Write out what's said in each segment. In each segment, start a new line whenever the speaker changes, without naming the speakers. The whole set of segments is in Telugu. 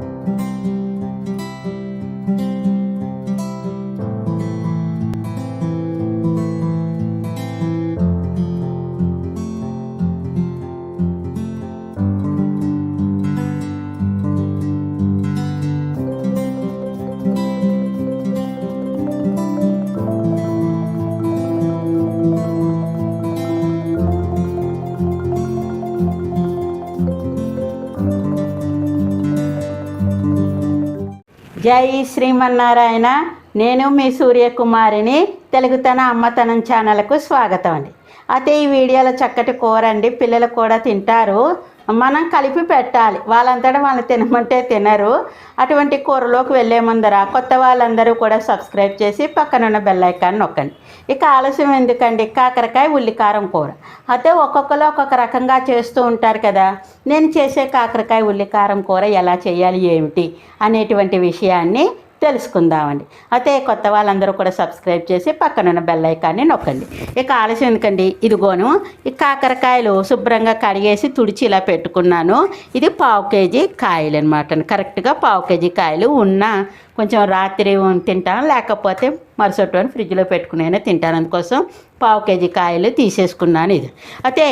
Thank you. జై శ్రీమన్నారాయణ. నేను మీ సూర్యకుమారిని. తెలుగుతన అమ్మతనం ఛానల్కు స్వాగతం అండి. అయితే ఈ వీడియోలో చక్కటి కూర అండి. పిల్లలు కూడా తింటారు. మనం కలిపి పెట్టాలి. వాళ్ళంతటా వాళ్ళు తినమంటే తినరు. అటువంటి కూరలోకి వెళ్ళే ముందర కొత్త వాళ్ళందరూ కూడా సబ్స్క్రైబ్ చేసి పక్కనున్న బెల్ ఐకాన్ నొక్కండి. ఇక ఆలస్యం ఎందుకండి? కాకరకాయ ఉల్లికారం కూర. అయితే ఒక్కొక్కరు ఒక్కొక్క రకంగా చేస్తూ ఉంటారు కదా. నేను చేసే కాకరకాయ ఉల్లికారం కూర ఎలా చేయాలి ఏమిటి అనేటువంటి విషయాన్ని తెలుసుకుందామండి. అయితే కొత్త వాళ్ళందరూ కూడా సబ్స్క్రైబ్ చేసి పక్కనున్న బెల్ ఐకాన్ని నొక్కండి. ఇక ఆలస్యం ఎందుకండి? ఇదిగోను ఈ కాకరకాయలు శుభ్రంగా కడిగేసి తుడిచి ఇలా పెట్టుకున్నాను. ఇది పావు కేజీ కాయలు అనమాట కరెక్ట్గా పావు కేజీ కాయలు ఉన్న కొంచెం రాత్రి తింటాను లేకపోతే మరుసటి రోజు ఫ్రిడ్జ్లో పెట్టుకునే తింటాను. అందుకోసం పావు కేజీ కాయలు తీసేసుకున్నాను ఇది. అయితే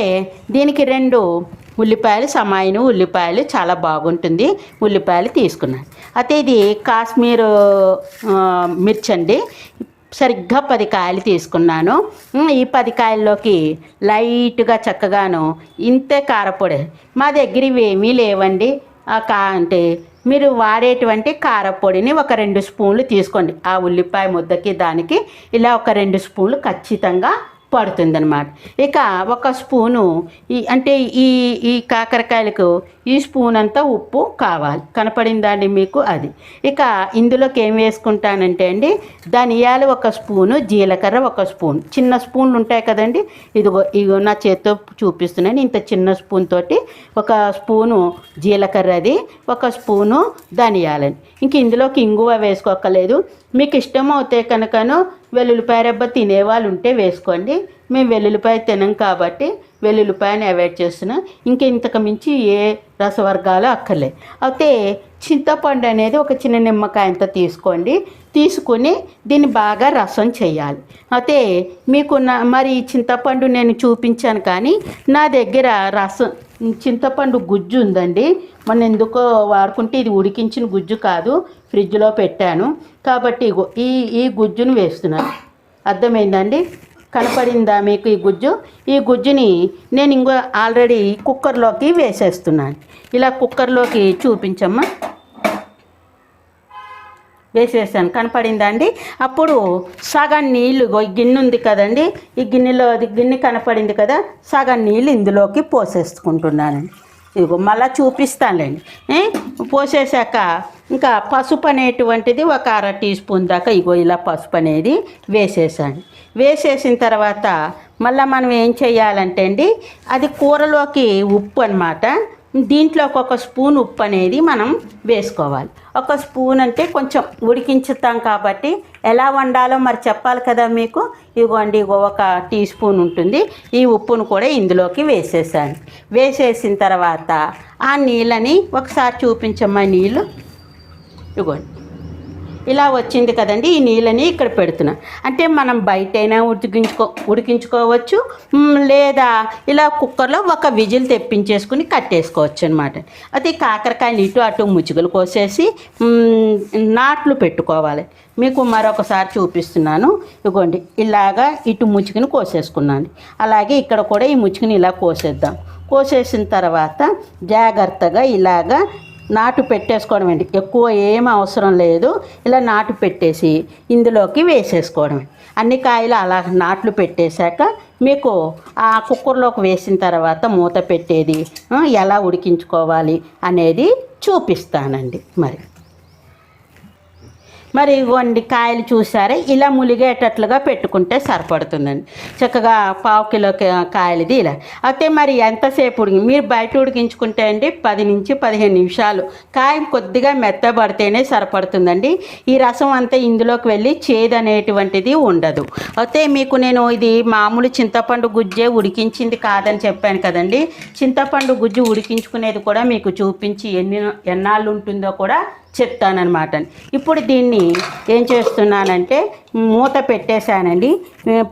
దీనికి రెండు ఉల్లిపాయలు సమాయిను ఉల్లిపాయలు చాలా బాగుంటుంది. ఉల్లిపాయలు తీసుకున్నాను. అయితే ఇది కాశ్మీర్ మిర్చి అండి. సరిగ్గా పది కాయలు తీసుకున్నాను. ఈ పది కాయల్లోకి లైట్గా చక్కగాను ఇంతే కారపొడి. మా దగ్గర ఇవేమీ లేవండి. కా అంటే మీరు వాడేటువంటి కారపొడిని ఒక రెండు స్పూన్లు తీసుకోండి. ఆ ఉల్లిపాయ ముద్దకి దానికి ఇలా ఒక రెండు స్పూన్లు ఖచ్చితంగా పడుతుందన్నమాట. ఇక ఒక స్పూను ఈ అంటే ఈ ఈ కాకరకాయలకు ఈ స్పూన్ అంతా ఉప్పు కావాలి. కనపడిందండి మీకు? అది. ఇక ఇందులోకి ఏం వేసుకుంటానంటే అండి ధనియాలు ఒక స్పూను జీలకర్ర ఒక స్పూన్. చిన్న స్పూన్లు ఉంటాయి కదండి. ఇదిగో ఇగో నా చేత్తో చూపిస్తున్నాను. ఇంత చిన్న స్పూన్ తోటి ఒక స్పూను జీలకర్రది ఒక స్పూను ధనియాలని. ఇంక ఇందులోకి ఇంగువ వేసుకోక్కర్లేదు. మీకు ఇష్టం అవుతే కనుకను వెల్లుల్లిపాయ రెబ్బ తినేవాళ్ళు ఉంటే వేసుకోండి. మేము వెల్లుల్లిపాయ తినం కాబట్టి వెల్లుల్లిపాయని అవాయిడ్ చేస్తున్నాం. ఇంక ఇంతకు మించి ఏ రసవర్గాలు అక్కర్లే. అయితే చింతపండు అనేది ఒక చిన్న నిమ్మకాయంత తీసుకోండి. తీసుకుని దీన్ని బాగా రసం చేయాలి. అయితే మీకు నా మరి చింతపండు నేను చూపించాను కానీ నా దగ్గర రసం చింతపండు గుజ్జు ఉందండి. మన ఎందుకో వాడుకుంటే ఇది ఉడికించిన గుజ్జు కాదు. ఫ్రిడ్జ్లో పెట్టాను. కాబట్టి ఈ ఈ గుజ్జును వేస్తున్నాను అర్థమైందండి? కనపడిందా మీకు ఈ గుజ్జు? ఈ గుజ్జుని నేను ఇంకో ఆల్రెడీ కుక్కర్లోకి వేసేస్తున్నాను. ఇలా కుక్కర్లోకి చూపించమ్మా. వేసేసాను. కనపడిందా అండి? అప్పుడు సగం నీళ్ళు గిన్నె ఉంది కదండి? ఈ గిన్నెలో అది గిన్నె కనపడింది కదా? సగం నీళ్ళు ఇందులోకి పోసేసుకుంటున్నానండి ఇదిగో మళ్ళీ చూపిస్తానులేండి. పోసేసాక ఇంకా పసుపు అనేటువంటిది ఒక అర టీ స్పూన్ దాకా ఇగో ఇలా పసుపు అనేది వేసేసాను. వేసేసిన తర్వాత మళ్ళీ మనం ఏం చేయాలంటే అండి అది కూరలోకి ఉప్పు అనమాట దీంట్లో ఒక స్పూన్ ఉప్పు అనేది మనం వేసుకోవాలి. ఒక స్పూన్ అంటే కొంచెం ఉడికించుతాం కాబట్టి ఎలా వండాలో మరి చెప్పాలి కదా మీకు? ఇగోండి ఒక టీ స్పూన్ ఉంటుంది. ఈ ఉప్పును కూడా ఇందులోకి వేసేసాను. వేసేసిన తర్వాత ఆ నీళ్ళని ఒకసారి చూపించమ్మా నీళ్ళు. ఇగోండి. ఇలా వచ్చింది కదండి ఈ నీళ్ళని ఇక్కడ పెడుతున్నా. అంటే మనం బయటైనా ఉడికించుకో ఉడికించుకోవచ్చు లేదా ఇలా కుక్కర్లో ఒక విజిల్ తెప్పించేసుకుని కట్టేసుకోవచ్చు అనమాట అది కాకరకాయలు ఇటు అటు ముచ్చుగలు కోసేసి నాట్లు పెట్టుకోవాలి. మీకు మరొకసారి చూపిస్తున్నాను. ఇగోండి ఇలాగా ఇటు ముచ్చుకుని కోసేసుకున్నాను. అలాగే ఇక్కడ కూడా ఈ ముచ్చుకుని ఇలా కోసేద్దాం. కోసేసిన తర్వాత జాగ్రత్తగా ఇలాగా నాటు పెట్టేసుకోవడం అండి ఎక్కువ ఏం అవసరం లేదు. ఇలా నాటు పెట్టేసి ఇందులోకి వేసేసుకోవడం అన్ని కాయలు అలా నాట్లు పెట్టేశాక మీకు ఆ కుక్కర్లోకి వేసిన తర్వాత మూత పెట్టేది ఎలా ఉడికించుకోవాలి అనేది చూపిస్తానండి మరి. మరి ఇవ్వండి కాయలు చూసారా? ఇలా ములిగేటట్లుగా పెట్టుకుంటే సరిపడుతుందండి. చక్కగా పావు కిలో కాయలది ఇలా. అయితే మరి ఎంతసేపు ఉడికి మీరు బయట ఉడికించుకుంటే అండి పది నుంచి పదిహేను నిమిషాలు. కాయ కొద్దిగా మెత్తబడితేనే సరిపడుతుందండి. ఈ రసం అంతా ఇందులోకి వెళ్ళి చేదు అనేటువంటిది ఉండదు. అయితే మీకు నేను ఇది మామూలు చింతపండు గుజ్జే ఉడికించింది కాదని చెప్పాను కదండి. చింతపండు గుజ్జు ఉడికించుకునేది కూడా మీకు చూపించి ఎన్ని ఎన్నాళ్ళు ఉంటుందో కూడా చెప్తానమాట ఇప్పుడు దీన్ని ఏం చేస్తున్నానంటే మూత పెట్టేశానండి.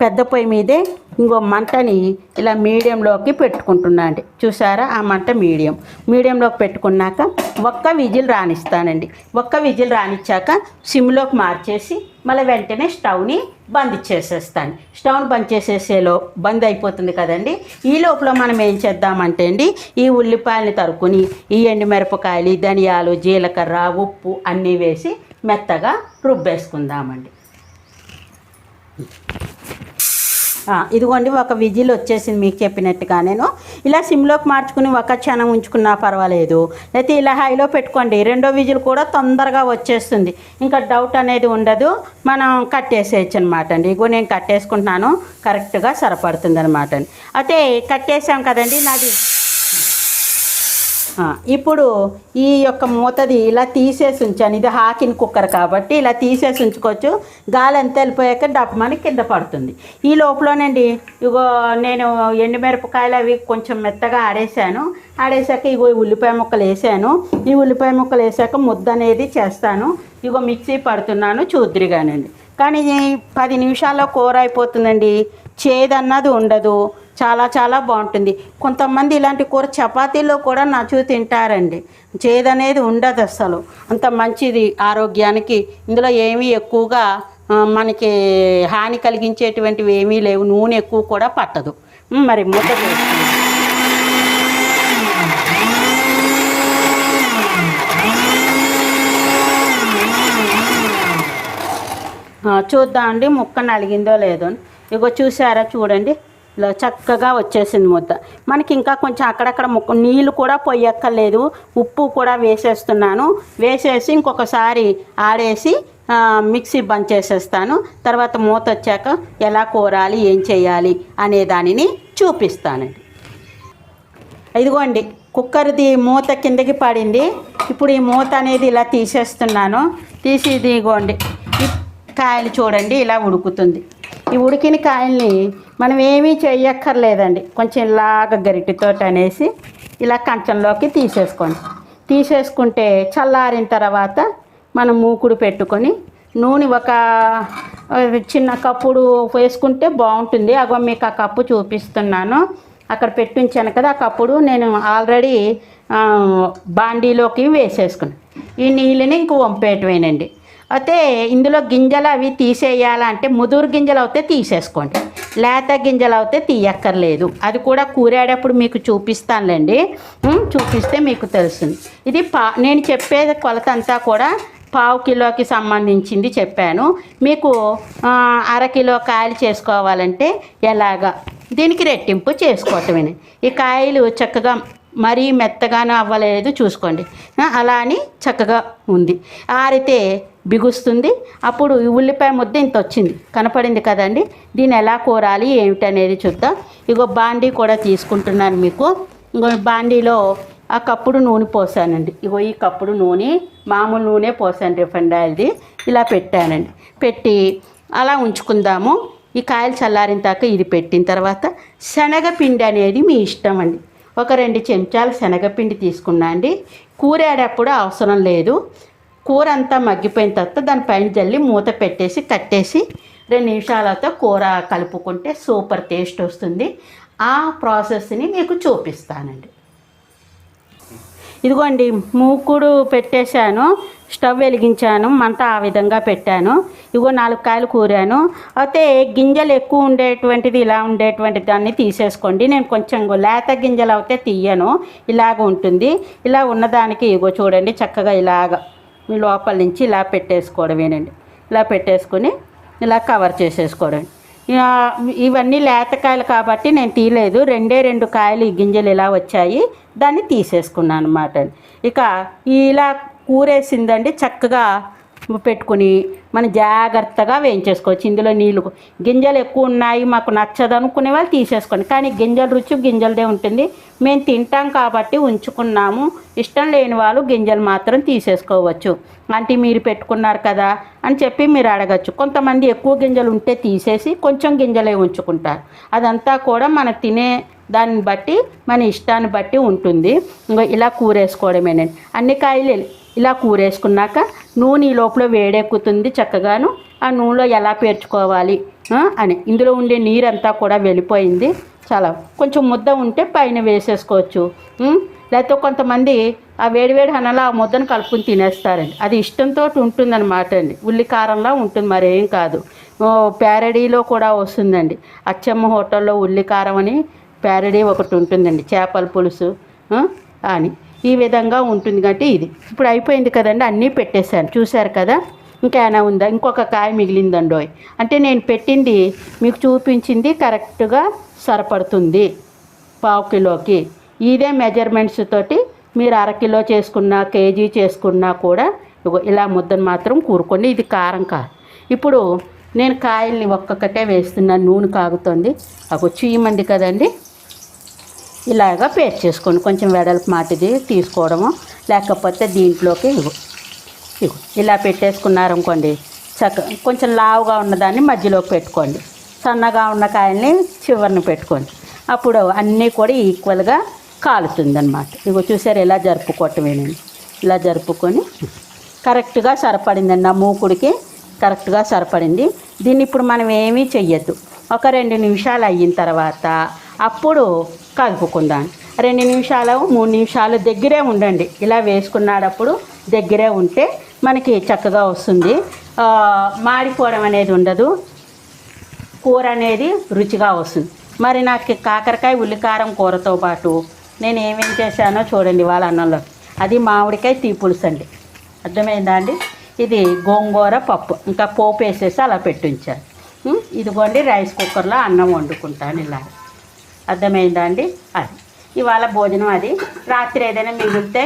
పెద్ద పొయ్యి మీదే ఇంకో మంటని ఇలా మీడియంలోకి పెట్టుకుంటున్నా అండి. చూసారా? ఆ మంట మీడియం. మీడియంలోకి పెట్టుకున్నాక ఒక్క విజిల్ రానిస్తానండి. ఒక్క విజిల్ రానిచ్చాక సిమ్లోకి మార్చేసి మళ్ళీ వెంటనే స్టవ్ని బంద్ చేసేస్తాను. స్టవ్ని బంద్ చేసేసేలో బంద్ అయిపోతుంది కదండి. ఈ లోపల మనం ఏం చేద్దామంటే అండి ఈ ఉల్లిపాయలని తరుకుని ఈ ఎండుమిరపకాయలు ధనియాలు జీలకర్ర ఉప్పు అన్నీ వేసి మెత్తగా రుబ్బేసుకుందామండి. ఇదిగోండి ఒక విజిల్ వచ్చేసింది మీకు చెప్పినట్టుగా నేను. ఇలా సిమ్లోకి మార్చుకుని ఒక క్షణం ఉంచుకున్నా పర్వాలేదు. లేకపోతే ఇలా హైలో పెట్టుకోండి రెండో విజిల్ కూడా తొందరగా వచ్చేస్తుంది. ఇంకా డౌట్ అనేది ఉండదు మనం కట్టేసేయచ్చు అనమాట అండి. ఇగో నేను కట్టేసుకుంటున్నాను కరెక్ట్గా సరిపడుతుంది అనమాట అండి. అయితే కట్టేసాం కదండి నాది ఇప్పుడు ఈ యొక్క మూతది ఇలా తీసేసి ఉంచాను. ఇది హాకిన్ కుక్కర్ కాబట్టి ఇలా తీసేసి ఉంచుకోవచ్చు. గాలి అంతా వెళ్ళిపోయాక డబ్బమని కింద పడుతుంది. ఈ లోపలనండి ఇగో నేను ఎండుమిరపకాయలు అవి కొంచెం మెత్తగా ఆడేశాను. ఆడేసాక ఇగో ఈ ఉల్లిపాయ ముక్కలు వేసాను. ఈ ఉల్లిపాయ ముక్కలు వేసాక ముద్ద అనేది చేస్తాను. ఇగో మిక్సీ పడుతున్నాను చూద్దిరిగానండి. కానీ పది నిమిషాల్లో కూర అయిపోతుందండి. చేదన్నది ఉండదు. చాలా చాలా బాగుంటుంది. కొంతమంది ఇలాంటి కూర చపాతీలో కూడా నచ్చు తింటారండి. చేదనేది ఉండదు అసలు. అంత మంచిది ఆరోగ్యానికి. ఇందులో ఏమీ ఎక్కువగా మనకి హాని కలిగించేటువంటివి ఏమీ లేవు. నూనె ఎక్కువ కూడా పట్టదు. మరి మూత చూద్దామండి ముక్క నలిగిందో లేదో. ఇగో చూసారా చూడండి. ఇలా చక్కగా వచ్చేసింది ముద్ద మనకి ఇంకా కొంచెం అక్కడక్కడ ముక్క నీళ్ళు కూడా పొయ్యక్కర్లేదు ఉప్పు కూడా వేసేస్తున్నాను. వేసేసి ఇంకొకసారి ఆడేసి మిక్సీ బంద్ చేసేస్తాను. తర్వాత మూత వచ్చాక ఎలా కోరాలి ఏం చేయాలి అనే దానిని చూపిస్తానండి ఇదిగోండి కుక్కర్ది మూత కిందకి పడింది. ఇప్పుడు ఈ మూత అనేది ఇలా తీసేస్తున్నాను. తీసి ఇదిగోండి కాయలు చూడండి ఇలా ఉడుకుతుంది. ఈ ఉడికిన కాయల్ని మనం ఏమీ చేయక్కర్లేదండి కొంచెం ఇలాగ గరిటితో అనేసి ఇలా కంచంలోకి తీసేసుకోండి. తీసేసుకుంటే చల్లారిన తర్వాత మనం మూకుడు పెట్టుకొని నూనె ఒక చిన్న కప్పుడు వేసుకుంటే బాగుంటుంది. అగో మీకు ఆ కప్పు చూపిస్తున్నాను. అక్కడ పెట్టి ఉంచాను కదా ఆ కప్పుడు. నేను ఆల్రెడీ బాండీలోకి వేసేసుకున్నాను. ఈ నీళ్ళని ఇంక వంపేయటమేనండి. అయితే ఇందులో గింజలు అవి తీసేయాలంటే ముదురు గింజలు అయితే తీసేసుకోండి. లేత గింజలు అయితే తీయక్కర్లేదు. అది కూడా కూరేటప్పుడు మీకు చూపిస్తానులేండి. చూపిస్తే మీకు తెలుస్తుంది. ఇది పా నేను చెప్పే కొలత అంతా కూడా పావు కిలోకి సంబంధించింది చెప్పాను. మీకు అరకిలో కాయలు చేసుకోవాలంటే ఎలాగా? దీనికి రెట్టింపు చేసుకోవటమే ఈ కాయలు చక్కగా మరీ మెత్తగానూ అవ్వలేదు చూసుకోండి. అలా అని చక్కగా ఉంది. ఆరితే బిగుస్తుంది. అప్పుడు ఈ ఉల్లిపాయ ముద్ద ఇంత వచ్చింది. కనపడింది కదండి. దీన్ని ఎలా కూరాలి ఏమిటనేది చూద్దాం. ఇగో బాండీ కూడా తీసుకుంటున్నాను మీకు. ఇంకో బాండీలో ఆ కప్పుడు నూనె పోసానండి. ఇగో ఈ కప్పుడు నూనె మామూలు నూనె పోసాను రిఫండ్ ఆయిల్ది. ఇలా పెట్టానండి. పెట్టి అలా ఉంచుకుందాము. ఈ కాయలు చల్లారిన దాకా ఇది పెట్టిన తర్వాత శనగపిండి అనేది మీ ఇష్టం అండి. ఒక రెండు చెంచాలు శనగపిండి తీసుకున్నా అండి. కూరేటప్పుడు అవసరం లేదు. కూర అంతా మగ్గిపోయిన తర్వాత దానిపైన జల్లి మూత పెట్టేసి కట్టేసి రెండు నిమిషాలతో కూర కలుపుకుంటే సూపర్ టేస్ట్ వస్తుంది. ఆ ప్రాసెస్ని మీకు చూపిస్తానండి. ఇదిగోండి మూకుడు పెట్టేశాను స్టవ్ వెలిగించాను మంట ఆ విధంగా పెట్టాను. ఇగో నాలుగు కాయలు కూరాను. అయితే గింజలు ఎక్కువ ఉండేటువంటిది ఇలా ఉండేటువంటి దాన్ని తీసేసుకోండి. నేను కొంచెం లేత గింజలు అయితే తీయను. ఇలాగ ఉంటుంది. ఇలా ఉన్నదానికి ఇగో చూడండి చక్కగా ఇలాగ లోపల నుంచి ఇలా పెట్టేసుకోవడమేనండి. ఇలా పెట్టేసుకొని ఇలా కవర్ చేసేసుకోవడం. ఇవన్నీ లేతకాయలు కాబట్టి నేను తీయలేదు. రెండే రెండు కాయలు ఈ గింజలు ఇలా వచ్చాయి. దాన్ని తీసేసుకున్నాను అనమాట ఇక ఇలా కూరేసిందండి. చక్కగా పెట్టుకుని మనం జాగ్రత్తగా వేయించేసుకోవచ్చు. ఇందులో నీళ్ళు గింజలు ఎక్కువ ఉన్నాయి మాకు నచ్చదు అనుకునే వాళ్ళు తీసేసుకోండి. కానీ గింజల రుచి గింజలదే ఉంటుంది. మేము తింటాం కాబట్టి ఉంచుకున్నాము. ఇష్టం లేని వాళ్ళు గింజలు మాత్రం తీసేసుకోవచ్చు. అంటే మీరు పెట్టుకున్నారు కదా అని చెప్పి మీరు అడగచ్చు. కొంతమంది ఎక్కువ గింజలు ఉంటే తీసేసి కొంచెం గింజలే ఉంచుకుంటారు. అదంతా కూడా మన తినే దాన్ని బట్టి మన ఇష్టాన్ని బట్టి ఉంటుంది. ఇంకో ఇలా కూరేసుకోవడమేనండి. అన్ని కాయలు ఇలా కూరేసుకున్నాక నూనె ఈ లోపల వేడెక్కుతుంది చక్కగాను. ఆ నూనెలో ఎలా పేర్చుకోవాలి? అని. ఇందులో ఉండే నీరంతా కూడా వెళ్ళిపోయింది. చాలా. కొంచెం ముద్ద ఉంటే పైన వేసేసుకోవచ్చు. లేకపోతే కొంతమంది ఆ వేడివేడి అన్నలా ఆ ముద్దను కలుపుకుని తినేస్తారండి. అది ఇష్టంతో ఉంటుందన్నమాట అండి. ఉల్లి కారంలా ఉంటుంది మరేం కాదు. ప్యారడీలో కూడా వస్తుందండి. అచ్చమ్మ హోటల్లో ఉల్లి కారం అని ప్యారడీ ఒకటి ఉంటుందండి. చేపల పులుసు. అని. ఈ విధంగా ఉంటుంది కాబట్టి ఇది. ఇప్పుడు అయిపోయింది కదండి అన్నీ పెట్టేశాను. చూశారు కదా? ఇంకా ఏమైనా ఉందా? ఇంకొక కాయ మిగిలిందండోయ్ అంటే నేను పెట్టింది మీకు చూపించింది కరెక్ట్గా సరిపడుతుంది పావు కిలోకి. ఇదే మెజర్మెంట్స్ తోటి మీరు అరకిలో చేసుకున్నా కేజీ చేసుకున్నా కూడా ఇలా ముద్దను మాత్రం కూరుకోండి. ఇది కారం కా ఇప్పుడు నేను కాయల్ని ఒక్కొక్కటే వేస్తున్నాను నూనె కాగుతుంది. అవి చీమంది కదండి. ఇలాగా పేస్ట్ చేసుకోండి. కొంచెం వెడల్పు మాటిది తీసుకోవడము. లేకపోతే దీంట్లోకి ఇవ్వు. ఇగో ఇలా పెట్టేసుకున్నారనుకోండి చక్క కొంచెం లావుగా ఉన్నదాన్ని మధ్యలోకి పెట్టుకోండి. సన్నగా ఉన్న కాయల్ని చివరిని పెట్టుకోండి. అప్పుడు అన్నీ కూడా ఈక్వల్గా కాలుతుంది అనమాట ఇగో చూసారు ఇలా జరుపుకోవటమేనండి. ఇలా జరుపుకొని కరెక్ట్గా సరిపడిందండి. నా మూకుడికి కరెక్ట్గా సరిపడింది. దీన్ని ఇప్పుడు మనం ఏమీ చెయ్యొద్దు. ఒక రెండు నిమిషాలు అయిన తర్వాత అప్పుడు కలుపుకుందాం రెండు నిమిషాలు మూడు నిమిషాలు దగ్గరే ఉండండి. ఇలా వేసుకున్నాడప్పుడు దగ్గరే ఉంటే మనకి చక్కగా వస్తుంది. మాడిపోవడం అనేది ఉండదు. కూర అనేది రుచిగా వస్తుంది. మరి నాకు కాకరకాయ ఉల్లికారం కూరతో పాటు నేను ఏమేం చేశానో చూడండి వాళ్ళ అన్నంలో. అది మామిడికాయ తీ పులుసు అండి. అర్థమైందా అండి? ఇది గోంగూర పప్పు. ఇంకా పోపు వేసేసి అలా పెట్టించాను ఇదిగోండి రైస్ కుక్కర్లో అన్నం వండుకుంటాను ఇలా. అర్థమైందా అండి? అది. ఇవాళ భోజనం అది. రాత్రి ఏదైనా మిగిలితే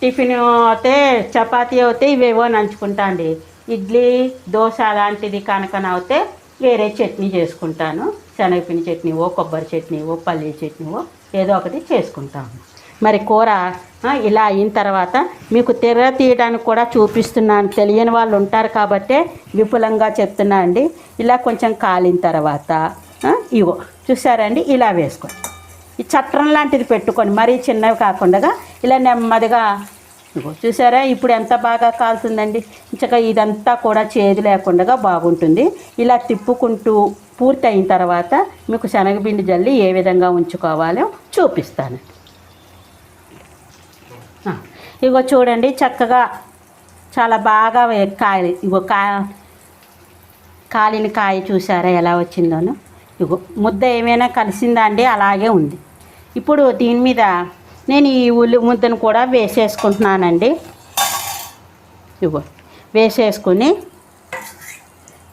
టిఫిన్ అయితే చపాతీ అయితే ఇవేవో నంచుకుంటా అండి. ఇడ్లీ దోశ అలాంటిది కనుకన అయితే వేరే చట్నీ చేసుకుంటాను. శనగపిండి చట్నీవో కొబ్బరి చట్నీవో పల్లీ చట్నీవో ఏదో ఒకటి చేసుకుంటాము. మరి కూర ఇలా అయిన తర్వాత మీకు తెర తీయడానికి కూడా చూపిస్తున్నాను. తెలియని వాళ్ళు ఉంటారు కాబట్టే విపులంగా చెప్తున్నా అండి. ఇలా కొంచెం కాలిన తర్వాత ఇగో చూసారండి ఇలా వేసుకోండి ఈ చట్రం లాంటిది పెట్టుకొని మరీ చిన్నవి కాకుండా ఇలా నెమ్మదిగా ఇగో చూసారా ఇప్పుడు ఎంత బాగా కాలుతుందండి? ఇంకా ఇదంతా కూడా చేదు లేకుండా బాగుంటుంది. ఇలా తిప్పుకుంటూ పూర్తి అయిన తర్వాత మీకు శనగపిండి జల్లి ఏ విధంగా ఉంచుకోవాలో చూపిస్తాను. ఇగో చూడండి చక్కగా చాలా బాగా కాయలు ఇగో కా కాలిన కాయ చూసారా ఎలా వచ్చిందోనో? ఇగో ముద్ద ఏమైనా కలిసిందా అండి? అలాగే ఉంది. ఇప్పుడు దీని మీద నేను ఈ ఉల్లి ముద్దను కూడా వేసేసుకుంటున్నానండి. ఇగో వేసేసుకుని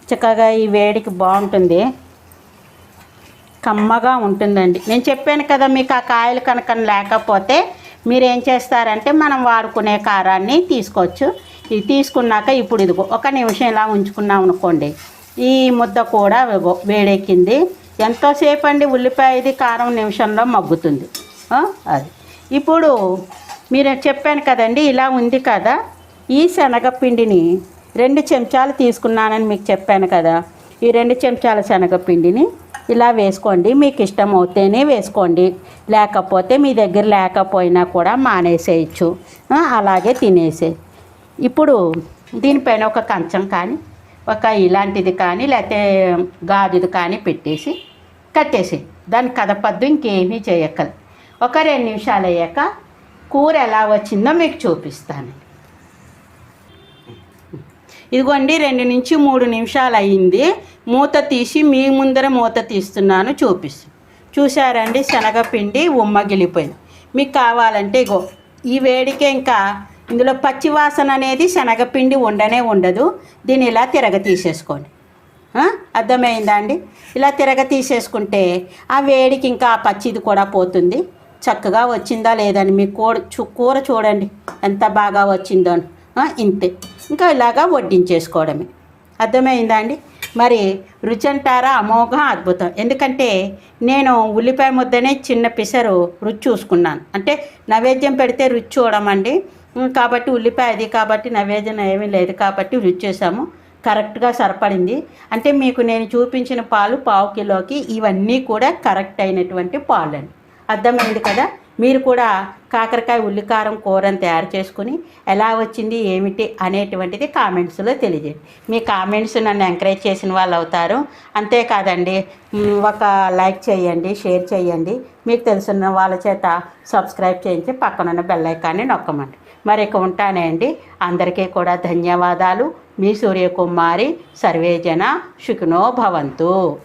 చక్కగా ఈ వేడికి బాగుంటుంది. కమ్మగా ఉంటుందండి. నేను చెప్పాను కదా మీకు ఆ కాయలు కనుక లేకపోతే మీరు ఏం చేస్తారంటే మనం వాడుకునే కారాన్ని తీసుకోవచ్చు. ఇది తీసుకున్నాక ఇప్పుడు ఇదిగో ఒక నిమిషం ఇలా ఉంచుకున్నాం అనుకోండి ఈ ముద్ద కూడా వేడెక్కింది. ఎంతోసేపు అండి ఉల్లిపాయది కారం నిమిషంలో మగ్గుతుంది. అది. ఇప్పుడు మీరు చెప్పాను కదండి ఇలా ఉంది కదా. ఈ శనగపిండిని రెండు చెంచాలు తీసుకున్నానని మీకు చెప్పాను కదా. ఈ రెండు చెంచాల శనగపిండిని ఇలా వేసుకోండి. మీకు ఇష్టం అవుతేనే వేసుకోండి. లేకపోతే మీ దగ్గర లేకపోయినా కూడా మానేసేయచ్చు. అలాగే తినేసే ఇప్పుడు దీనిపైన ఒక కంచం కానీ ఒక ఇలాంటిది కానీ లేకపోతే గాజుది కానీ పెట్టేసి కట్టేసి దాన్ని కదపద్దు ఇంకేమీ చేయక్కలు ఒక రెండు నిమిషాలు అయ్యాక కూర ఎలా వచ్చిందో మీకు చూపిస్తాను. ఇదిగోండి రెండు నుంచి మూడు నిమిషాలు అయ్యింది. మూత తీసి మీ ముందర మూత తీస్తున్నాను చూపిస్తు. చూసారండి శనగపిండి ఉమ్మగిలిపోయింది మీకు కావాలంటే ఇగో ఈ వేడికే ఇంకా ఇందులో పచ్చివాసన అనేది శనగపిండి ఉండనే ఉండదు. దీన్ని ఇలా తిరగ తీసేసుకోండి. అర్థమైందా అండి? ఇలా తిరగ తీసేసుకుంటే ఆ వేడికి ఇంకా ఆ పచ్చిది కూడా పోతుంది. చక్కగా వచ్చిందా లేదని మీ కూర కూర చూడండి. ఎంత బాగా వచ్చిందో అని. ఇంతే. ఇంకా ఇలాగా వడ్డించేసుకోవడమే. అర్థమైందా అండి? మరి రుచి అంటారా? అమోఘం అద్భుతం. ఎందుకంటే నేను ఉల్లిపాయ ముద్దనే చిన్న పిసరు రుచి చూసుకున్నాను. అంటే నైవేద్యం పెడితే రుచి చూడమండి. కాబట్టి ఉల్లిపాయ అది కాబట్టి నవేదన ఏమీ లేదు కాబట్టి రుచి చేసాము కరెక్ట్గా సరిపడింది. అంటే మీకు నేను చూపించిన పాలు పావు కిలోకి ఇవన్నీ కూడా కరెక్ట్ అయినటువంటి పాలు అండి అర్థమైంది కదా? మీరు కూడా కాకరకాయ ఉల్లికారం కూరని తయారు చేసుకుని ఎలా వచ్చింది ఏమిటి అనేటువంటిది కామెంట్స్లో తెలియజేయండి. మీ కామెంట్స్ నన్ను ఎంకరేజ్ చేసిన వాళ్ళు అవుతారు. అంతేకాదండి ఒక లైక్ చేయండి షేర్ చేయండి. మీకు తెలిసిన వాళ్ళ చేత సబ్స్క్రైబ్ చేయించి పక్కనున్న బెల్ ఐకాన్ని నొక్కమండి. మరి ఉంటానే అండి అందరికీ కూడా ధన్యవాదాలు. మీ సూర్యకుమారి సర్వేజన సుఖినో భవంతు.